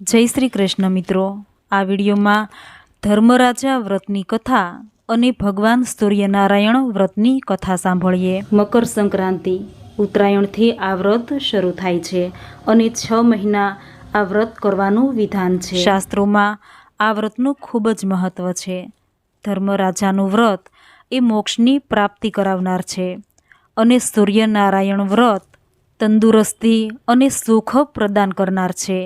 જય શ્રી કૃષ્ણ મિત્રો. આ વિડીયોમાં ધર્મરાજા વ્રતની કથા અને ભગવાન સૂર્યનારાયણ વ્રતની કથા સાંભળીએ. મકર સંક્રાંતિ ઉત્તરાયણથી આ વ્રત શરૂ થાય છે અને છ મહિના આ વ્રત કરવાનું વિધાન છે. શાસ્ત્રોમાં આ વ્રતનું ખૂબ જ મહત્વ છે. ધર્મરાજાનું વ્રત એ મોક્ષની પ્રાપ્તિ કરાવનાર છે અને સૂર્યનારાયણ વ્રત તંદુરસ્તી અને સુખ પ્રદાન કરનાર છે.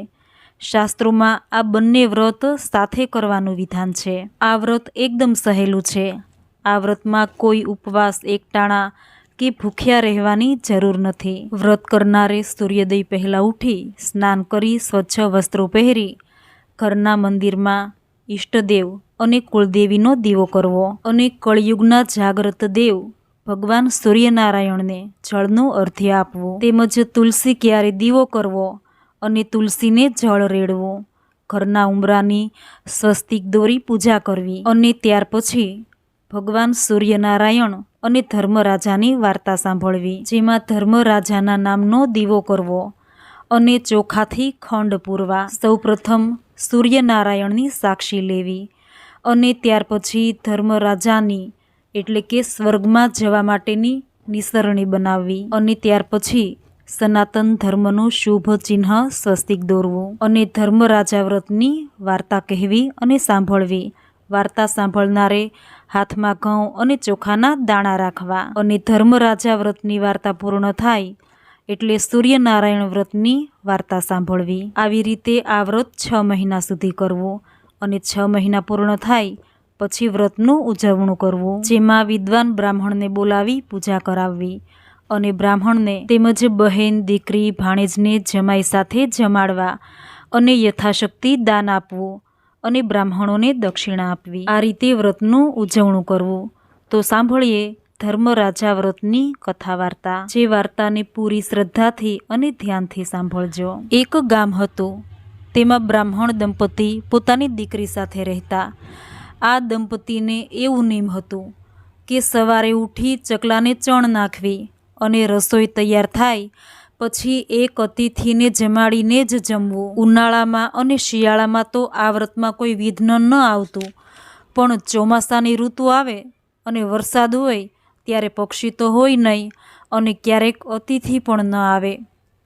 શાસ્ત્રોમાં આ બંને વ્રત સાથે કરવાનું વિધાન છે. આ વ્રત એકદમ સહેલું છે. આ વ્રતમાં કોઈ ઉપવાસ, એકટાણા કે ભૂખ્યા રહેવાની જરૂર નથી. વ્રત કરનારે સૂર્યોદય પહેલાં ઉઠી સ્નાન કરી સ્વચ્છ વસ્ત્રો પહેરી ઘરના મંદિરમાં ઈષ્ટદેવ અને કુળદેવીનો દીવો કરવો અને કળયુગના જાગ્રત દેવ ભગવાન સૂર્યનારાયણને જળનું અર્ધ્ય આપવું તેમજ તુલસી ક્યારે દીવો કરવો અને તુલસીને જળ રેડવો. ઘરના ઉંબરાની સ્વસ્તિક દોરી પૂજા કરવી. અને ત્યાર પછી ભગવાન સૂર્યનારાયણ અને ધર્મરાજાની વાર્તા સાંભળવી, જેમાં ધર્મરાજાના નામનો દીવો કરવો અને ચોખાથી ખંડ પૂરવા. સૌપ્રથમ સૂર્યનારાયણની સાક્ષી લેવી અને ત્યાર પછી ધર્મરાજાની, એટલે કે સ્વર્ગમાં જવા માટેની નિસરણી બનાવવી અને ત્યાર પછી સનાતન ધર્મનું શુભ ચિહ્ન સ્વસ્તિક દોરવું અને ધર્મરાજા વ્રતની વાર્તા કહેવી અને સાંભળવી. વાર્તા સાંભળનારે હાથમાં ઘઉં અને ચોખાના દાણા રાખવા અને ધર્મરાજા વ્રતની વાર્તા પૂર્ણ થાય એટલે સૂર્યનારાયણ વ્રતની વાર્તા સાંભળવી. આવી રીતે આ વ્રત છ મહિના સુધી કરવું અને છ મહિના પૂર્ણ થાય પછી વ્રતનું ઉજવણું કરવું. જેમાં વિદ્વાન બ્રાહ્મણને બોલાવી પૂજા કરાવવી અને બ્રાહ્મણને તેમજ બહેન, દીકરી, ભાણેજને જમાઈ સાથે જમાડવા અને યથાશક્તિ દાન આપવું અને બ્રાહ્મણોને દક્ષિણા આપવી. આ રીતે વ્રતનું ઉજવણું કરવું. તો સાંભળીએ ધર્મરાજા વ્રતની કથા વાર્તા જે વાર્તાને પૂરી શ્રદ્ધાથી અને ધ્યાનથી સાંભળજો. એક ગામ હતું. તેમાં બ્રાહ્મણ દંપતી પોતાની દીકરી સાથે રહેતા. આ દંપતીને એવું નેમ હતું કે સવારે ઉઠી ચકલાને ચણ નાખવી અને રસોઈ તૈયાર થાય. પછી એક અતિથિને જમાડીને જ જમવું. ઉનાળામાં અને શિયાળામાં તો આ વ્રતમાં કોઈ વિઘ્ન ન આવતું. પણ ચોમાસાની ઋતુ આવે અને વરસાદ હોય ત્યારે પક્ષી તો હોય નહીં અને ક્યારેક અતિથિ પણ ન આવે.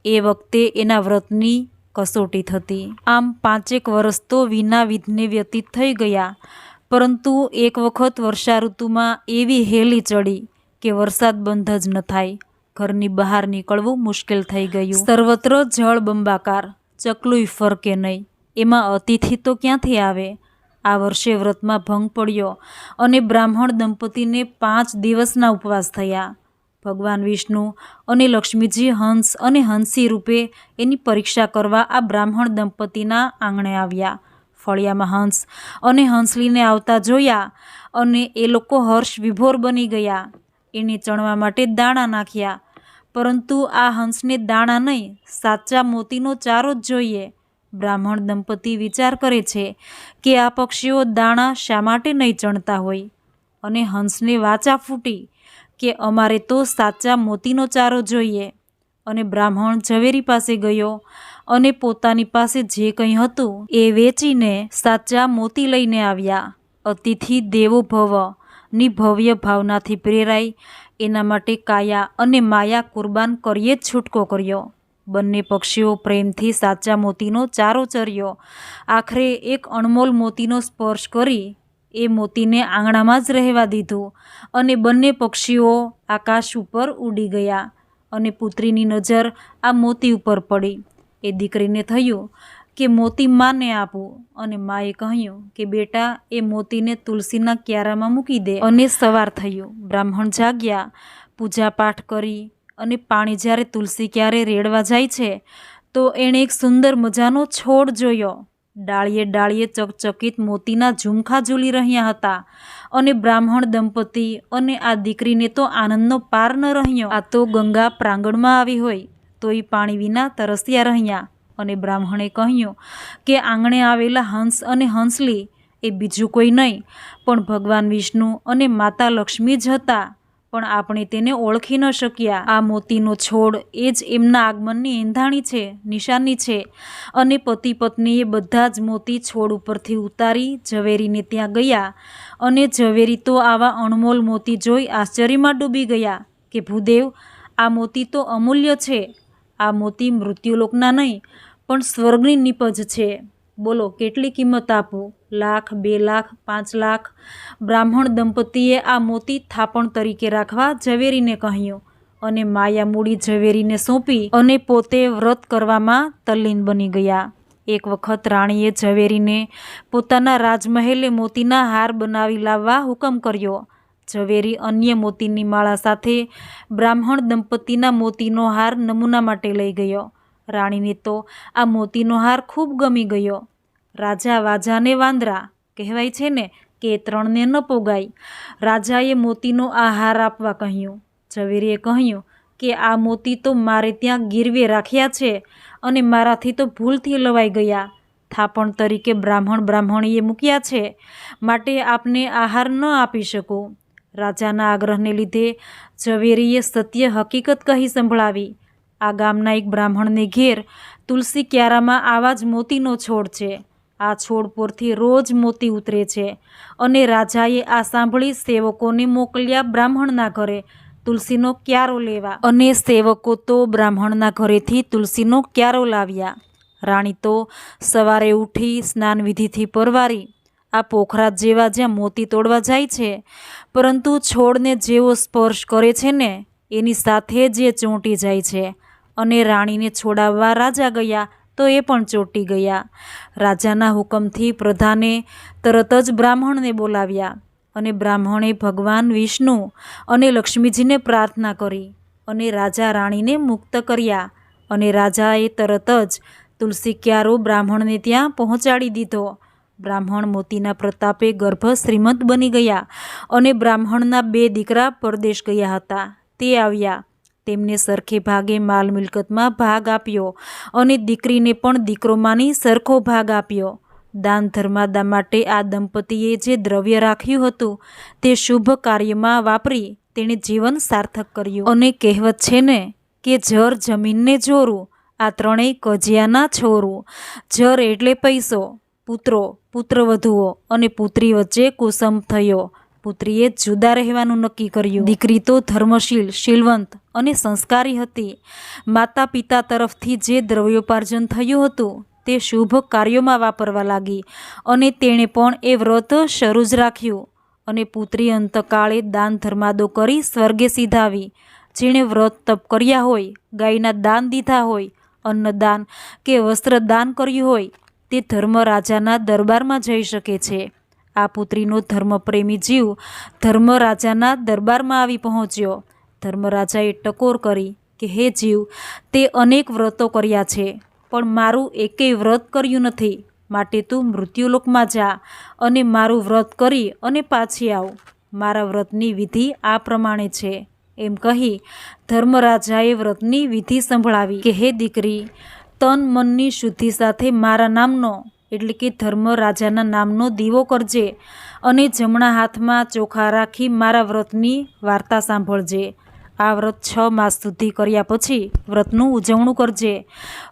એ વખતે એના વ્રતની કસોટી થતી. આમ પાંચેક વર્ષ તો વિના વિઘ્ને વ્યતીત થઈ ગયા. પરંતુ એક વખત વર્ષા ઋતુમાં એવી હેલી ચડી કે વરસાદ બંધ જ ન થાય. ઘરની બહાર નીકળવું મુશ્કેલ થઈ ગયું. સર્વત્ર જળ બંબાકાર ચકલુય ફરકે નહીં. એમાં અતિથિ તો ક્યાંથી આવે? આ વર્ષે વ્રતમાં ભંગ પડ્યો અને બ્રાહ્મણ દંપતીને પાંચ દિવસના ઉપવાસ થયા. ભગવાન વિષ્ણુ અને લક્ષ્મીજી હંસ અને હંસી રૂપે એની પરીક્ષા કરવા આ બ્રાહ્મણ દંપતીના આંગણે આવ્યા. ફળિયામાં હંસ અને હંસલીને આવતા જોયા અને એ લોકો હર્ષ વિભોર બની ગયા. એને ચણવા માટે દાણા નાખ્યા પરંતુ આ હંસને દાણા નહીં, સાચા મોતીનો ચારો જ જોઈએ. બ્રાહ્મણ દંપતી વિચાર કરે છે કે આ પક્ષીઓ દાણા શા માટે નહીં ચણતા હોય? અને હંસને વાચા ફૂટી કે અમારે તો સાચા મોતીનો ચારો જોઈએ. અને બ્રાહ્મણ ઝવેરી પાસે ગયો અને પોતાની પાસે જે કંઈ હતું એ વેચીને સાચા મોતી લઈને આવ્યા. અતિથિ દેવો ભવ ની ભવ્ય ભાવનાથી પ્રેરાઈ. એના માટે કાયા અને માયા કુરબાન કરીએ જ છૂટકો કર્યો. બંને પક્ષીઓ પ્રેમથી સાચા મોતીનો ચારો ચર્યો. આખરે એક અણમોલ મોતીનો સ્પર્શ કરી એ મોતીને આંગણામાં જ રહેવા દીધું અને બંને પક્ષીઓ આકાશ ઉપર ઉડી ગયા અને પુત્રીની નજર આ મોતી ઉપર પડી. એ દીકરીને થયું કે મોતી માને આપું? અને માએ કહ્યું કે, બેટા, એ મોતીને તુલસીના ક્યારામાં મૂકી દે. અને સવાર થયું. બ્રાહ્મણ જાગ્યા પૂજાપાઠ કરી, અને પાણી જ્યારે તુલસી ક્યારે રેડવા જાય છે, તો એણે એક સુંદર મજાનો છોડ જોયો. ડાળીએ ડાળીએ ચકચકિત મોતીના ઝુમખા ઝૂલી રહ્યા હતા. અને બ્રાહ્મણ દંપતી અને આ દીકરીને તો આનંદનો પાર ન રહ્યો. આ તો ગંગા પ્રાંગણમાં આવી હોય તો એ પાણી વિના તરસ્યા રહ્યા. અને બ્રાહ્મણે કહ્યું કે આંગણે આવેલા હંસ અને હંસલી એ બીજું કોઈ નહીં, પણ ભગવાન વિષ્ણુ અને માતા લક્ષ્મી જ હતા. પણ આપણે તેને ઓળખી ન શક્યા. આ મોતીનો છોડ એ જ એમના આગમનની એંધાણી છે, નિશાની છે અને પતિ પત્નીએ બધા જ મોતી છોડ ઉપરથી ઉતારી ઝવેરીને ત્યાં ગયા અને ઝવેરી તો આવા અણમોલ મોતી જોઈ આશ્ચર્યમાં ડૂબી ગયા કે ભૂદેવ, આ મોતી તો અમૂલ્ય છે. આ મોતી મૃત્યુલોકના નહીં પણ સ્વર્ગની નિપજ છે. બોલો, કેટલી કિંમત આપું? લાખ, બે લાખ, પાંચ લાખ? બ્રાહ્મણ દંપતીએ આ મોતી થાપણ તરીકે રાખવા ઝવેરીને કહ્યું અને માયા મૂડી ઝવેરીને સોંપી અને પોતે વ્રત કરવામાં તલ્લીન બની ગયા. એક વખત રાણીએ ઝવેરીને પોતાના રાજમહેલે મોતીના હાર બનાવી લાવવા હુકમ કર્યો. ઝવેરી અન્ય મોતીની માળા સાથે બ્રાહ્મણ દંપતીના મોતીનો હાર નમૂના માટે લઈ ગયો. રાણીને તો આ મોતીનો હાર ખૂબ ગમી ગયો. રાજા વાજાને વાંદરા કહેવાય છે ને કે ત્રણને ન પોગાય. રાજાએ મોતીનો આ હાર આપવા કહ્યું. ઝવેરીએ કહ્યું કે આ મોતી તો મારે ત્યાં ગીરવે રાખ્યા છે અને મારાથી તો ભૂલથી લવાઈ ગયા. થાપણ તરીકે બ્રાહ્મણ બ્રાહ્મણીએ મૂક્યા છે. માટે આપને આહાર ન આપી શકું. રાજાના આગ્રહને લીધે ઝવેરીએ સત્ય હકીકત કહી સંભળાવી. આ ગામના એક બ્રાહ્મણને ઘેર તુલસી ક્યારામાં આવા જ મોતીનો છોડ છે. આ છોડ પરથી રોજ મોતી ઉતરે છે અને રાજાએ આ સાંભળી સેવકોને મોકલ્યા બ્રાહ્મણના ઘરે તુલસીનો ક્યારો લેવા. અને સેવકો તો બ્રાહ્મણના ઘરેથી તુલસીનો ક્યારો લાવ્યા. રાણી તો સવારે ઉઠી સ્નાન વિધિથી પરવારી. આ પોખરા જેવા જ્યાં મોતી તોડવા જાય છે, પરંતુ છોડને જેવો સ્પર્શ કરે છે ને, એની સાથે જ ચોંટી જાય છે અને રાણીને છોડાવવા રાજા ગયા તો એ પણ ચોંટી ગયા. રાજાના હુકમથી પ્રધાને તરત જ બ્રાહ્મણને બોલાવ્યા અને બ્રાહ્મણે ભગવાન વિષ્ણુ અને લક્ષ્મીજીને પ્રાર્થના કરી અને રાજા રાણીને મુક્ત કર્યા અને રાજાએ તરત જ તુલસી ક્યારો બ્રાહ્મણને ત્યાં પહોંચાડી દીધો. બ્રાહ્મણ મોતીના પ્રતાપે ગર્ભ શ્રીમંત બની ગયા અને બ્રાહ્મણના બે દીકરા પરદેશ ગયા હતા. તે આવ્યા તેમને સરખે ભાગે માલ મિલકતમાં ભાગ આપ્યો અને દીકરીને પણ દીકરોમાંની સરખો ભાગ આપ્યો. દાન ધર્માદા માટે આ દંપતીએ જે દ્રવ્ય રાખ્યું હતું તે શુભ કાર્યમાં વાપરી તેણે જીવન સાર્થક કર્યું. અને કહેવત છે ને કે જર જમીનને જોરું, આ ત્રણેય કજિયાના છોરું. જર એટલે પૈસો, પુત્રો, પુત્રવધુઓ અને પુત્રી વચ્ચે કુસમ થયો. પુત્રીએ જુદા રહેવાનું નક્કી કર્યું. દીકરી તો ધર્મશીલ, શીલવંત અને સંસ્કારી હતી. માતા પિતા તરફથી જે દ્રવ્યોપાર્જન થયું હતું, તે શુભ કાર્યોમાં વાપરવા લાગી અને તેણે પણ એ વ્રત શરૂ જ રાખ્યું અને પુત્રી અંતકાળે દાન ધર્માદો કરી સ્વર્ગે સીધાવી. જેણે વ્રત તપ કર્યા હોય, ગાયના દાન દીધા હોય, અન્નદાન કે વસ્ત્રદાન કર્યું હોય, તે ધર્મરાજાના દરબારમાં જઈ શકે છે. આ પુત્રીનો ધર્મપ્રેમી જીવ ધર્મરાજાના દરબારમાં આવી પહોંચ્યો. ધર્મરાજાએ ટકોર કરી કે, હે જીવ, તે અનેક વ્રતો કર્યા છે, પણ મારું એકેય વ્રત કર્યું નથી. માટે તું મૃત્યુલોકમાં જા અને મારું વ્રત કરી અને પાછી આવ. મારા વ્રતની વિધિ આ પ્રમાણે છે. એમ કહી ધર્મરાજાએ વ્રતની વિધિ સંભળાવી કે, હે દીકરી, તન મનની શુદ્ધિ સાથે મારા નામનો, એટલે કે ધર્મરાજાના નામનો દીવો કરજે અને જમણા હાથમાં ચોખા રાખી મારા વ્રતની વાર્તા સાંભળજે. આ વ્રત છ માસ સુધી કર્યા પછી વ્રતનું ઉજવણું કરજે.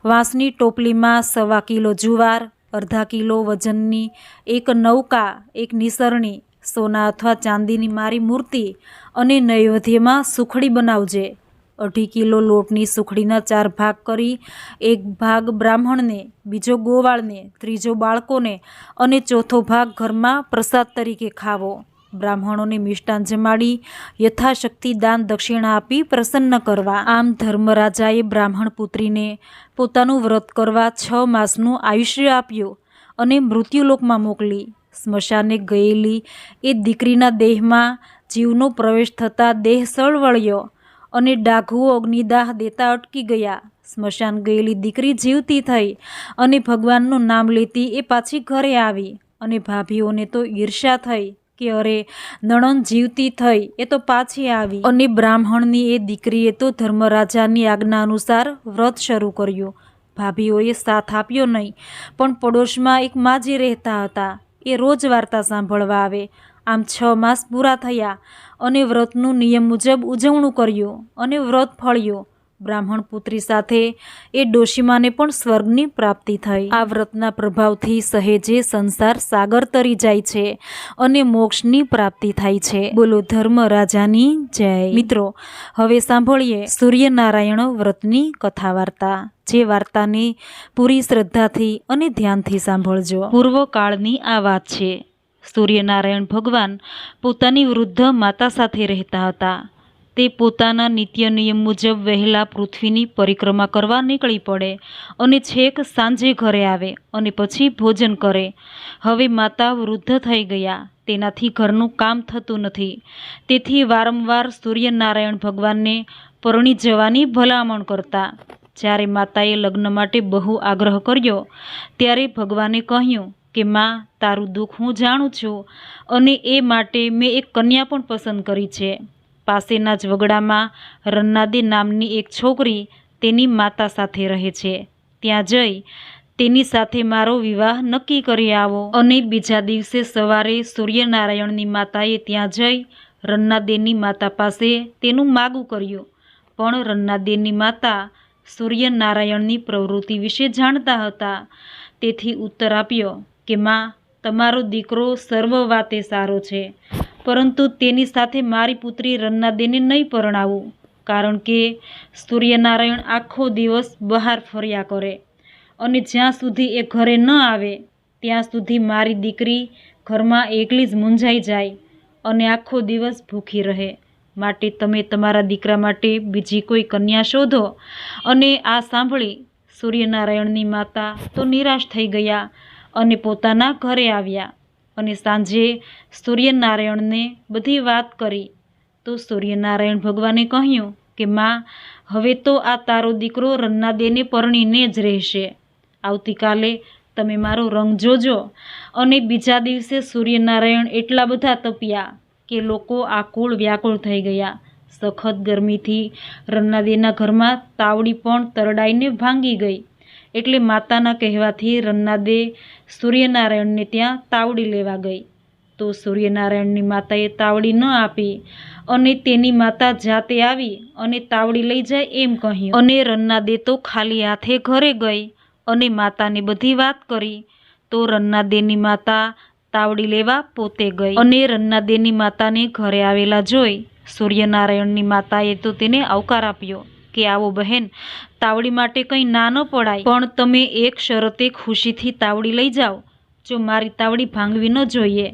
વાંસની ટોપલીમાં સવા કિલો જુવાર, અડધા કિલો વજનની એક નૌકા, એક નિસરણી, સોના અથવા ચાંદીની મારી મૂર્તિ અને નૈવેદ્યમાં સુખડી બનાવજે. અઢી કિલો લોટની સુખડીના ચાર ભાગ કરી એક ભાગ બ્રાહ્મણને, બીજો ગોવાળને, ત્રીજો બાળકોને અને ચોથો ભાગ ઘરમાં પ્રસાદ તરીકે ખાવો. બ્રાહ્મણોને મિષ્ટાન જમાડી, યથાશક્તિ દાન દક્ષિણા આપી પ્રસન્ન કરવા. આમ ધર્મરાજાએ બ્રાહ્મણ પુત્રીને પોતાનું વ્રત કરવા છ માસનું આયુષ્ય આપ્યું અને મૃત્યુલોકમાં મોકલી. સ્મશાને ગયેલી એ દીકરીના દેહમાં જીવનો પ્રવેશ થતાં દેહ સળવળ્યો અને ડાઘુઓ અગ્નિદાહ દેતા અટકી ગયા. સ્મશાન ગયેલી દીકરી જીવતી થઈ અને ભગવાનનું નામ લેતી એ પાછી ઘરે આવી અને ભાભીઓને તો ઈર્ષા થઈ. કે અરે, નણંદ જીવતી થઈ, એ તો પાછી આવી. અને બ્રાહ્મણની એ દીકરીએ તો ધર્મરાજાની આજ્ઞા અનુસાર વ્રત શરૂ કર્યું. ભાભીઓએ સાથ આપ્યો નહીં, પણ પડોશમાં એક માજી રહેતા હતા. એ રોજ વાર્તા સાંભળવા આવે. આમ છ માસ પૂરા થયા અને વ્રતનું નિયમ મુજબ ઉજવણું કર્યું અને વ્રત ફળ્યું. બ્રાહ્મણ પુત્રી સાથે એ ડોશીમાને પણ સ્વર્ગની પ્રાપ્તિ થઈ. આ વ્રતના પ્રભાવથી સહેજે સંસાર સાગર તરી જાય છે અને મોક્ષની પ્રાપ્તિ થાય છે. બોલો ધર્મ રાજાની જય. મિત્રો, હવે સાંભળીએ સૂર્યનારાયણ વ્રતની કથા વાર્તા જે વાર્તાને પૂરી શ્રદ્ધાથી અને ધ્યાનથી સાંભળજો. પૂર્વકાળની આ વાત છે. સૂર્યનારાયણ ભગવાન પોતાની વૃદ્ધ માતા સાથે રહેતા હતા. તે પોતાના નિત્ય નિયમ મુજબ વહેલા પૃથ્વીની પરિક્રમા કરવા નીકળી પડે અને છેક સાંજે ઘરે આવે અને પછી ભોજન કરે. હવે માતા વૃદ્ધ થઈ ગયા. તેનાથી ઘરનું કામ થતું નથી. તેથી વારંવાર સૂર્યનારાયણ ભગવાનને પરણી જવાની ભલામણ કરતા. જ્યારે માતાએ લગ્ન માટે બહુ આગ્રહ કર્યો, ત્યારે ભગવાને કહ્યું કે, માં, તારું દુઃખ હું જાણું છું અને એ માટે મેં એક કન્યા પણ પસંદ કરી છે. પાસેના જ વગડામાં રન્નાદી નામની એક છોકરી તેની માતા સાથે રહે છે. ત્યાં જઈ તેની સાથે મારો વિવાહ નક્કી કરી આવો અને બીજા દિવસે સવારે સૂર્યનારાયણની માતાએ ત્યાં જઈ રન્નાદેની માતા પાસે તેનું માગું કર્યું. પણ રન્નાદેની માતા સૂર્યનારાયણની પ્રવૃત્તિ વિશે જાણતા હતા. તેથી ઉત્તર આપ્યો કે, માં, તમારો દીકરો સર્વ વાતે સારો છે. પરંતુ તેની સાથે મારી પુત્રી રન્નાદેને નહીં પરણાવું, કારણ કે સૂર્યનારાયણ આખો દિવસ બહાર ફર્યા કરે અને જ્યાં સુધી એ ઘરે ન આવે, ત્યાં સુધી મારી દીકરી ઘરમાં એકલી જ મૂંઝાઈ જાય અને આખો દિવસ ભૂખી રહે. માટે તમે તમારા દીકરા માટે બીજી કોઈ કન્યા શોધો? અને આ સાંભળી સૂર્યનારાયણની માતા તો નિરાશ થઈ ગયા અને પોતાના ઘરે આવ્યા. અને સાંજે સૂર્યનારાયણને બધી વાત કરી. તો સૂર્યનારાયણ ભગવાને કહ્યું કે, માં, હવે તો આ તારો દીકરો રન્નાદેને પરણીને જ રહેશે. આવતીકાલે તમે મારો રંગ જોજો અને બીજા દિવસે સૂર્યનારાયણ એટલા બધા તપ્યા કે લોકો આકુળ વ્યાકુળ થઈ ગયા. સખત ગરમીથી રન્નાદેના ઘરમાં તાવડી પણ તરડાઈને ભાંગી ગઈ. એટલે માતાના કહેવાથી રન્નાદે સૂર્યનારાયણને ત્યાં તાવડી લેવા ગઈ. તો સૂર્યનારાયણની માતાએ તાવડી ન આપી અને તેની માતા જાતે આવી અને તાવડી લઈ જાય એમ કહ્યું. અને રન્નાદે તો ખાલી હાથે ઘરે ગઈ અને માતાને બધી વાત કરી. તો રન્નાદેની માતા તાવડી લેવા પોતે ગઈ અને રન્નાદેની માતાને ઘરે આવેલા જોઈ સૂર્યનારાયણની માતાએ તો તેને આવકાર આપ્યો. કે આવો બહેન, તાવડી માટે કંઈ ના ન પડાય, પણ તમે એક શરતે ખુશીથી તાવડી લઈ જાઓ. જો મારી તાવડી ભાંગવી ન જોઈએ,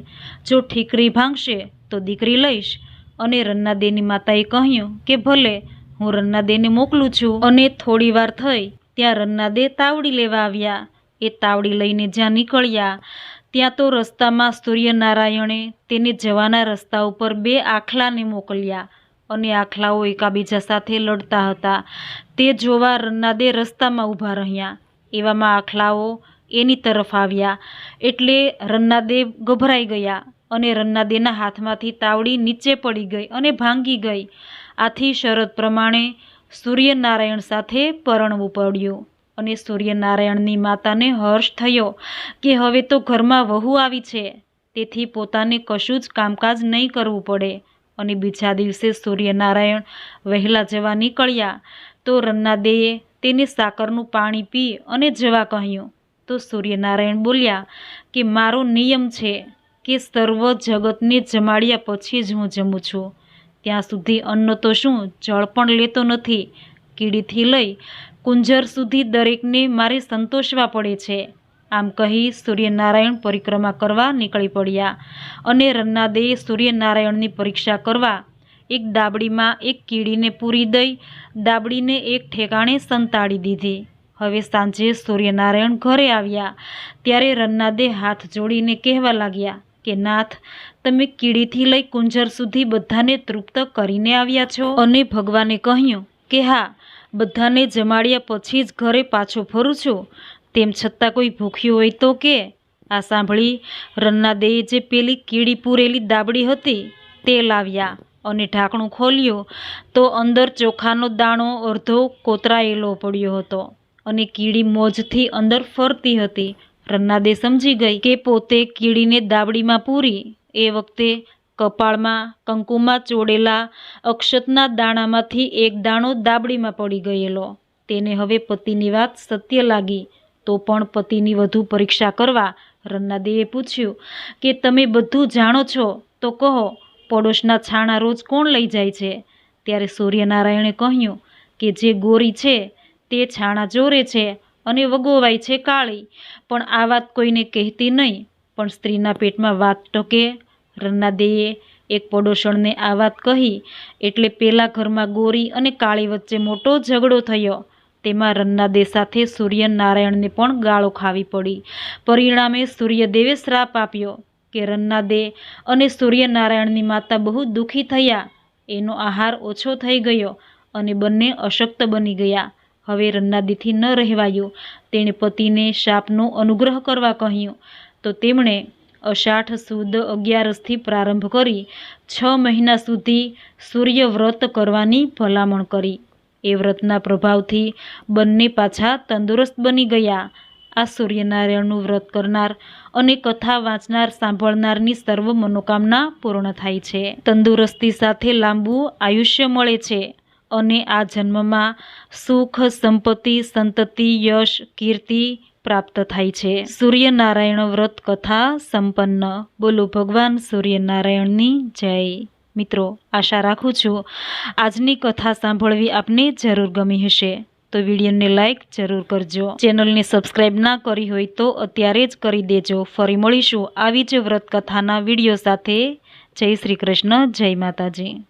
જો ઠીકરી ભાંગશે, તો દીકરી લઈશ. અને રન્નાદેની માતાએ કહ્યું કે ભલે, હું રન્નાદેને મોકલું છું. અને થોડી વાર થઈ, ત્યાં રન્નાદે તાવડી લેવા આવ્યા. એ તાવડી લઈને જ્યાં નીકળ્યા, ત્યાં તો રસ્તામાં સૂર્યનારાયણે તેને જવાના રસ્તા ઉપર બે આખલાને મોકલ્યા. અને આખલાઓ એકાબીજા સાથે લડતા હતા. તે જોવા રન્નાદે રસ્તામાં ઊભા રહ્યા. એવામાં આખલાઓ એની તરફ આવ્યા. એટલે રન્નાદે ગભરાઈ ગયા અને રન્નાદેના હાથમાંથી તાવડી નીચે પડી ગઈ અને ભાંગી ગઈ. આથી શરત પ્રમાણે સૂર્યનારાયણ સાથે પરણવું પડ્યું અને સૂર્યનારાયણની માતાને હર્ષ થયો કે હવે તો ઘરમાં વહુ આવી છે. તેથી પોતાને કશું જ કામકાજ નહીં કરવું પડે. અને બીજા દિવસે સૂર્યનારાયણ વહેલા જવા નીકળ્યા તો રન્નાદેએ તેને સાકરનું પાણી પી અને જવા કહ્યું. તો સૂર્યનારાયણ બોલ્યા કે મારો નિયમ છે કે સર્વ જગતને જમાડ્યા પછી જ હું જમું છું. ત્યાં સુધી અન્ન તો શું જળ પણ લેતો નથી. કીડીથી લઈ કુંજર સુધી દરેકને મારે સંતોષવા પડે છે. આમ કહી સૂર્યનારાયણ પરિક્રમા કરવા નીકળી પડ્યા અને રન્નાદેએ સૂર્યનારાયણની પરીક્ષા કરવા એક દાબડીમાં એક કીડીને પૂરી દઈ દાબડીને એક ઠેકાણે સંતાડી દીધી. હવે સાંજે સૂર્યનારાયણ ઘરે આવ્યા. ત્યારે રન્નાદે હાથ જોડીને કહેવા લાગ્યા કે, નાથ, તમે કીડીથી લઈ કુંજર સુધી બધાને તૃપ્ત કરીને આવ્યા છો? અને ભગવાને કહ્યું કે, હા, બધાને જમાડ્યા પછી જ ઘરે પાછો ફરું છું. તેમ છતાં કોઈ ભૂખ્યું હોય તો કે? આ સાંભળી રન્નાદેએ જે પેલી કીડી પૂરેલી દાબડી હતી તે લાવ્યા અને ઢાંકણું ખોલ્યું તો અંદર ચોખાનો દાણો અડધો કોતરાયેલો પડ્યો હતો અને કીડી મોજથી અંદર ફરતી હતી. રન્નાદે સમજી ગઈ કે પોતે કીડીને દાબડીમાં પૂરી. એ વખતે કપાળમાં, કંકુમાં ચોડેલા અક્ષતના દાણામાંથી એક દાણો દાબડીમાં પડી ગયેલો. તેને હવે પતિની વાત સત્ય લાગી. તો પણ પતિની વધુ પરીક્ષા કરવા રન્નાદેવે પૂછ્યું કે તમે બધું જાણો છો તો કહો, પડોશના છાણા રોજ કોણ લઈ જાય છે? ત્યારે સૂર્યનારાયણે કહ્યું કે જે ગોરી છે તે છાણા ચોરે છે અને વગોવાય છે કાળી. પણ આ વાત કોઈને કહેતી નહીં, પણ સ્ત્રીના પેટમાં વાત ટકે. રન્નાદેએ એક પડોશણને આ વાત કહી, એટલે પેલા ઘરમાં ગોરી અને કાળી વચ્ચે મોટો ઝઘડો થયો. તેમાં રન્નાદે સાથે સૂર્યનારાયણને પણ ગાળો ખાવી પડી. પરિણામે સૂર્યદેવે શ્રાપ આપ્યો કે રન્નાદે અને સૂર્યનારાયણની માતા બહુ દુઃખી થયા. એનો આહાર ઓછો થઈ ગયો અને બંને અશક્ત બની ગયા. હવે રન્નાદીથી ન રહેવાયું. તેણે પતિને શાપનો અનુગ્રહ કરવા કહ્યું. તો તેમણે અષાઢ સુદ અગિયારસથી પ્રારંભ કરી છ મહિના સુધી સૂર્ય વ્રત કરવાની ભલામણ કરી. એ વ્રતના પ્રભાવથી બંને પાછા તંદુરસ્ત બની ગયા. આ સૂર્યનારાયણનું વ્રત કરનાર અને કથા વાંચનાર, સાંભળનારની સર્વ મનોકામના પૂર્ણ થાય છે. તંદુરસ્તી સાથે લાંબુ આયુષ્ય મળે છે અને આ જન્મમાં સુખ, સંપત્તિ, સંતતિ, યશ, કીર્તિ પ્રાપ્ત થાય છે. સૂર્યનારાયણ વ્રત કથા સંપન્ન. બોલો ભગવાન સૂર્યનારાયણની જય. મિત્રો, આશા રાખું છું આજની કથા સાંભળવી આપને જરૂર ગમી હશે. તો વિડીયોને લાઈક જરૂર કરજો. ચેનલને સબસ્ક્રાઈબ ના કરી હોય તો અત્યારે જ કરી દેજો. ફરી મળીશું આવી જ વ્રત કથાના વીડિયો સાથે. જય શ્રી કૃષ્ણ, જય માતાજી.